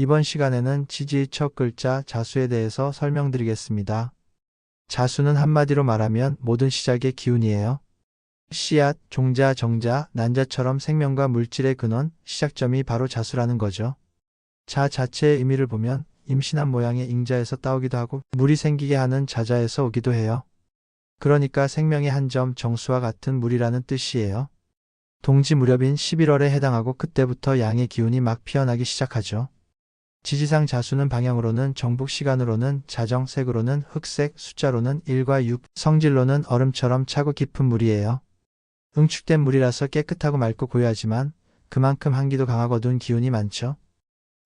이번 시간에는 지지의 첫 글자 자수에 대해서 설명드리겠습니다. 자수는 한마디로 말하면 모든 시작의 기운이에요. 씨앗, 종자, 정자, 난자처럼 생명과 물질의 근원, 시작점이 바로 자수라는 거죠. 자 자체의 의미를 보면 임신한 모양의 잉자에서 따오기도 하고 물이 생기게 하는 자자에서 오기도 해요. 그러니까 생명의 한 점 정수와 같은 물이라는 뜻이에요. 동지 무렵인 11월에 해당하고 그때부터 양의 기운이 막 피어나기 시작하죠. 지지상 자수는 방향으로는 정북 시간으로는 자정색으로는 흑색, 숫자로는 1과 6, 성질로는 얼음처럼 차고 깊은 물이에요. 응축된 물이라서 깨끗하고 맑고 고요하지만 그만큼 한기도 강하거든 기운이 많죠.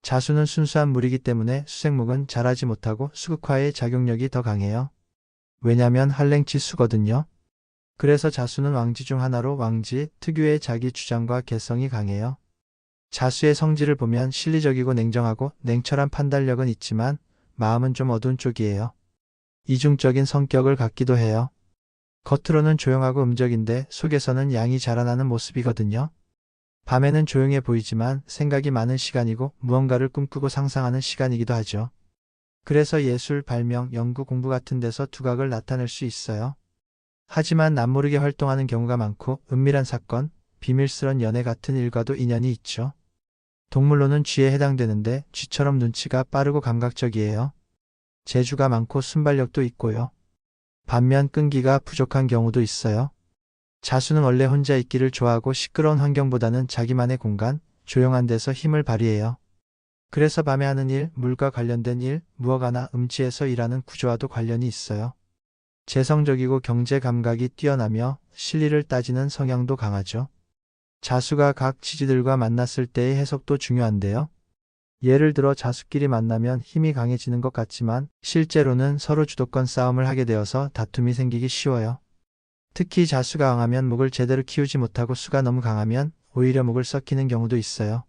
자수는 순수한 물이기 때문에 수생목은 자라지 못하고 수극화의 작용력이 더 강해요. 왜냐면 한랭지수거든요. 그래서 자수는 왕지 중 하나로 왕지 특유의 자기 주장과 개성이 강해요. 자수의 성질을 보면 실리적이고 냉정하고 냉철한 판단력은 있지만 마음은 좀 어두운 쪽이에요. 이중적인 성격을 갖기도 해요. 겉으로는 조용하고 음적인데 속에서는 양이 자라나는 모습이거든요. 밤에는 조용해 보이지만 생각이 많은 시간이고 무언가를 꿈꾸고 상상하는 시간이기도 하죠. 그래서 예술, 발명, 연구, 공부 같은 데서 두각을 나타낼 수 있어요. 하지만 남모르게 활동하는 경우가 많고 은밀한 사건, 비밀스런 연애 같은 일과도 인연이 있죠. 동물로는 쥐에 해당되는데 쥐처럼 눈치가 빠르고 감각적이에요. 재주가 많고 순발력도 있고요. 반면 끈기가 부족한 경우도 있어요. 자수는 원래 혼자 있기를 좋아하고 시끄러운 환경보다는 자기만의 공간, 조용한 데서 힘을 발휘해요. 그래서 밤에 하는 일, 물과 관련된 일, 무어가나 음치에서 일하는 구조와도 관련이 있어요. 재성적이고 경제 감각이 뛰어나며 실리를 따지는 성향도 강하죠. 자수가 각 지지들과 만났을 때의 해석도 중요한데요. 예를 들어 자수끼리 만나면 힘이 강해지는 것 같지만 실제로는 서로 주도권 싸움을 하게 되어서 다툼이 생기기 쉬워요. 특히 자수가 강하면 목을 제대로 키우지 못하고 수가 너무 강하면 오히려 목을 썩히는 경우도 있어요.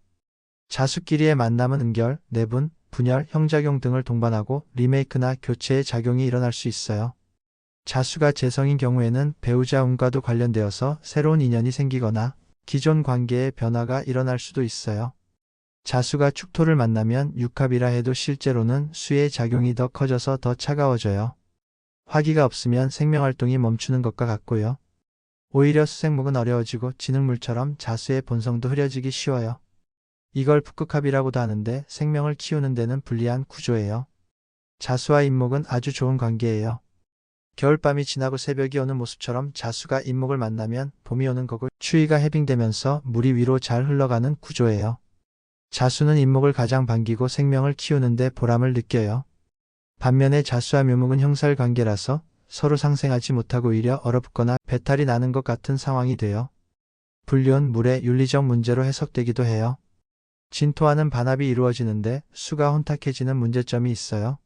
자수끼리의 만남은 은결, 내분, 분열, 형작용 등을 동반하고 리메이크나 교체의 작용이 일어날 수 있어요. 자수가 재성인 경우에는 배우자 운과도 관련되어서 새로운 인연이 생기거나 기존 관계의 변화가 일어날 수도 있어요. 자수가 축토를 만나면 육합이라 해도 실제로는 수의 작용이 더 커져서 더 차가워져요. 화기가 없으면 생명활동이 멈추는 것과 같고요. 오히려 수생목은 어려워지고 진흙물처럼 자수의 본성도 흐려지기 쉬워요. 이걸 북극합이라고도 하는데 생명을 키우는 데는 불리한 구조예요. 자수와 인목은 아주 좋은 관계예요. 겨울밤이 지나고 새벽이 오는 모습처럼 자수가 인목을 만나면 봄이 오는 거고 추위가 해빙되면서 물이 위로 잘 흘러가는 구조예요. 자수는 인목을 가장 반기고 생명을 키우는데 보람을 느껴요. 반면에 자수와 묘목은 형살 관계라서 서로 상생하지 못하고 오히려 얼어붙거나 배탈이 나는 것 같은 상황이 돼요. 불륜, 물의 윤리적 문제로 해석되기도 해요. 진토와는 반합이 이루어지는데 수가 혼탁해지는 문제점이 있어요.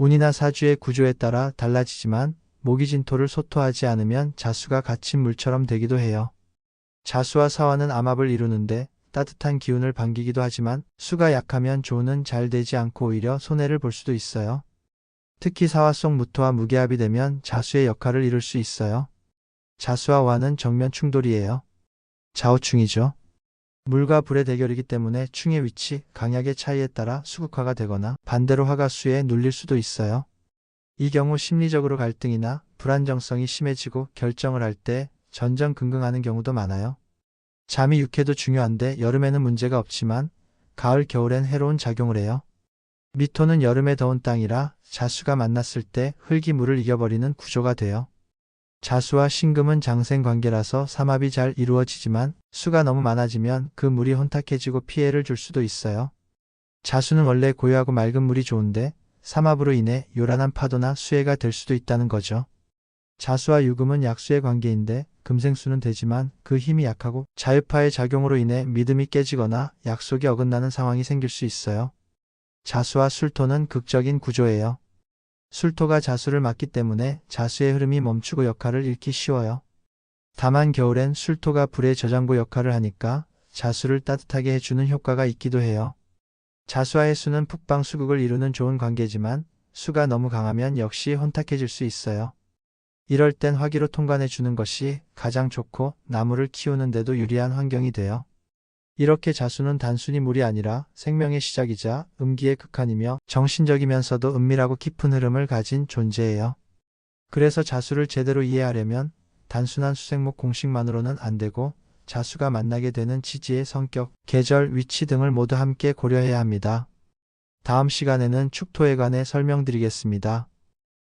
운이나 사주의 구조에 따라 달라지지만 모기 진토를 소토하지 않으면 자수가 갇힌 물처럼 되기도 해요. 자수와 사화는 암합을 이루는데 따뜻한 기운을 반기기도 하지만 수가 약하면 조는 잘 되지 않고 오히려 손해를 볼 수도 있어요. 특히 사화 속 무토와 무게합이 되면 자수의 역할을 이룰 수 있어요. 자수와 와는 정면 충돌이에요. 좌우충이죠. 물과 불의 대결이기 때문에 충의 위치, 강약의 차이에 따라 수극화가 되거나 반대로 화가 수에 눌릴 수도 있어요. 이 경우 심리적으로 갈등이나 불안정성이 심해지고 결정을 할 때 전전긍긍하는 경우도 많아요. 잠이 육해도 중요한데 여름에는 문제가 없지만 가을, 겨울엔 해로운 작용을 해요. 미토는 여름에 더운 땅이라 자수가 만났을 때 흙이 물을 이겨버리는 구조가 돼요. 자수와 신금은 장생 관계라서 삼합이 잘 이루어지지만 수가 너무 많아지면 그 물이 혼탁해지고 피해를 줄 수도 있어요. 자수는 원래 고요하고 맑은 물이 좋은데 삼합으로 인해 요란한 파도나 수해가 될 수도 있다는 거죠. 자수와 유금은 약수의 관계인데 금생수는 되지만 그 힘이 약하고 자유파의 작용으로 인해 믿음이 깨지거나 약속이 어긋나는 상황이 생길 수 있어요. 자수와 술토는 극적인 구조예요. 술토가 자수를 막기 때문에 자수의 흐름이 멈추고 역할을 잃기 쉬워요. 다만 겨울엔 술토가 불의 저장고 역할을 하니까 자수를 따뜻하게 해주는 효과가 있기도 해요. 자수와 해수는 북방 수국을 이루는 좋은 관계지만 수가 너무 강하면 역시 혼탁해질 수 있어요. 이럴 땐 화기로 통관해 주는 것이 가장 좋고 나무를 키우는데도 유리한 환경이 돼요. 이렇게 자수는 단순히 물이 아니라 생명의 시작이자 음기의 극한이며 정신적이면서도 은밀하고 깊은 흐름을 가진 존재예요. 그래서 자수를 제대로 이해하려면 단순한 수생목 공식만으로는 안 되고 자수가 만나게 되는 지지의 성격, 계절, 위치 등을 모두 함께 고려해야 합니다. 다음 시간에는 축토에 관해 설명드리겠습니다.